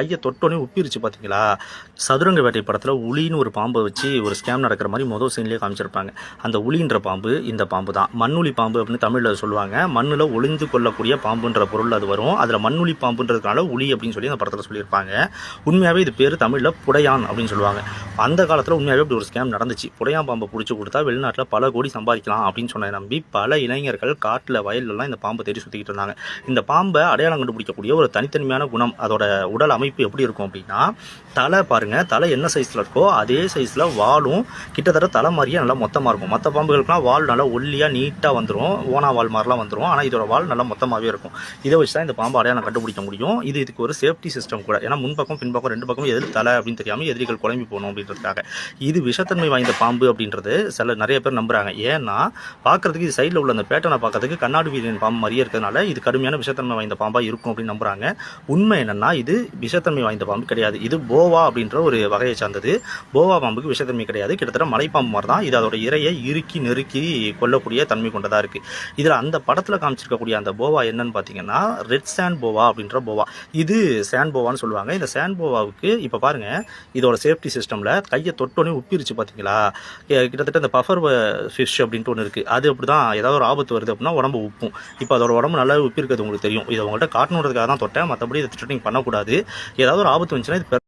கையை தொட்டோன்னே உப்பிருச்சு பார்த்தீங்களா சதுரங்க வேட்டை படத்தில் உளின்னு ஒரு பாம்பை வச்சு ஒரு ஸ்கேம் நடக்கிற மாதிரி மொதல் சீன்லேயே காமிச்சிருப்பாங்க. அந்த உளின்ற பாம்பு இந்த பாம்பு தான். மண்ணுளி பாம்பு அப்படின்னு தமிழில் சொல்லுவாங்க. மண்ணில் ஒளிந்து கொள்ளக்கூடிய பாம்புன்ற பொருள் அது வரும். அதில் மண்ணுளி பாம்புன்றதுனால உளி அப்படின்னு சொல்லி அந்த படத்தில் சொல்லியிருப்பாங்க. உண்மையாகவே இது பேர் தமிழில் புடையான் அப்படின்னு சொல்லுவாங்க. அந்த காலத்தில் உண்மையாகவே இப்படி ஒரு ஸ்கேம் நடந்துச்சு. புடையான் பாம்பை பிடிச்சி கொடுத்தா வெளிநாட்டில் பல கோடி சம்பாதிக்கலாம் அப்படின்னு சொன்ன நம்பி பல இளைஞர்கள் காட்டில் வயல்லலாம் இந்த பாம்பை தேடி சுற்றிக்கிட்டு இருந்தாங்க. இந்த பாம்பை அடையாளம் கண்டுபிடிக்கக்கூடிய ஒரு தனித்தன்மையான குணம் அதோட உடல் அமைப்பு எப்படி இருக்கும் அப்படின்னா தலை பாருங்க தலை என்ன சைஸில் இருக்கோ அதே சைஸில் வாலும் கிட்டத்தட்ட தலை மாதிரியே நல்லா மொத்தமாக இருக்கும். மற்ற பாம்புகளுக்குலாம் வால் நல்லா ஒல்லியாக நீட்டாக வந்துடும் ஓனா வால் மாதிரிலாம் வந்துடும் ஆனால் இதோட வால் நல்லா மொத்தமாகவே இருக்கும். இதை வச்சு தான் இந்த பாம்பு அடையாளம் கண்டுபிடிக்க முடியும். இது இதுக்கு ஒரு சேஃப்டி சிஸ்டம் கூட. ஏன்னா முன்பக்கம் பின்பக்கம் ரெண்டு பக்கம் எதிர் தலை அப்படின்னு தெரியாமல் எதிரிகள் குழம்பி போகணும் அப்படின்றதுக்காக. இது விஷத்தன்மை வாய்ந்த பாம்பு அப்படின்றது சில நிறைய பேர் நம்புகிறாங்க ஏன்னா பார்க்கறதுக்கு இது சைடில் உள்ள அந்த பேட்டனை பார்க்கறதுக்கு கண்ணாடி வீரியன் பாம்பு மாதிரியே இருக்கிறதுனால இது கடுமையான விஷத்தன்மை வாய்ந்த பாம்பாக இருக்கும் அப்படின்னு நம்புறாங்க. உண்மை என்னென்னா இது விஷத்தன்மை வாய்ந்த பாம்பு கிடையாது. இது போவா அப்படின்ற ஒரு வகையை சார்ந்தது. போவா பாம்புக்கு விஷத்தன்மை கிடையாது. கிட்டத்தட்ட மலைப்பாம்பு மாதிரி தான். இது அதோட இரையை இறுக்கி நெருக்கி கொல்லக்கூடிய தன்மை கொண்டதாக இருக்குது இதில் அந்த படத்தில் காமிச்சிருக்கக்கூடிய அந்த போவா என்னன்னு பார்த்தீங்கன்னா ரெட் சாண்ட் போவா அப்படின்ற போவா இது சேண்ட் போவான்னு சொல்லுவாங்க. இந்த சாண்ட் போவாவுக்கு இப்போ பாருங்கள் இதோட சேஃப்டி சிஸ்டமில் கையை தொட்டோன்னே உப்பிருச்சு பார்த்தீங்களா கிட்டத்தட்ட இந்த பஃபர் ஃபிஷ் அப்படின்ட்டு ஒன்று இருக்குது அது அப்படி தான் ஏதாவது ஒரு ஆபத்து வருது அப்படின்னா உடம்பு உப்பும். இப்போ அதோட உடம்பு நல்லா உப்பிருக்கிறது உங்களுக்கு தெரியும். இதை உங்கள்கிட்ட காட்டணுன்றதுக்காக தான் தொட்டேன். மற்றபடி இதை ட்ரெட்டிங் பண்ணக்கூடாது. ஏதாவது ஒரு ஆபத்து வந்துச்சுன்னா இது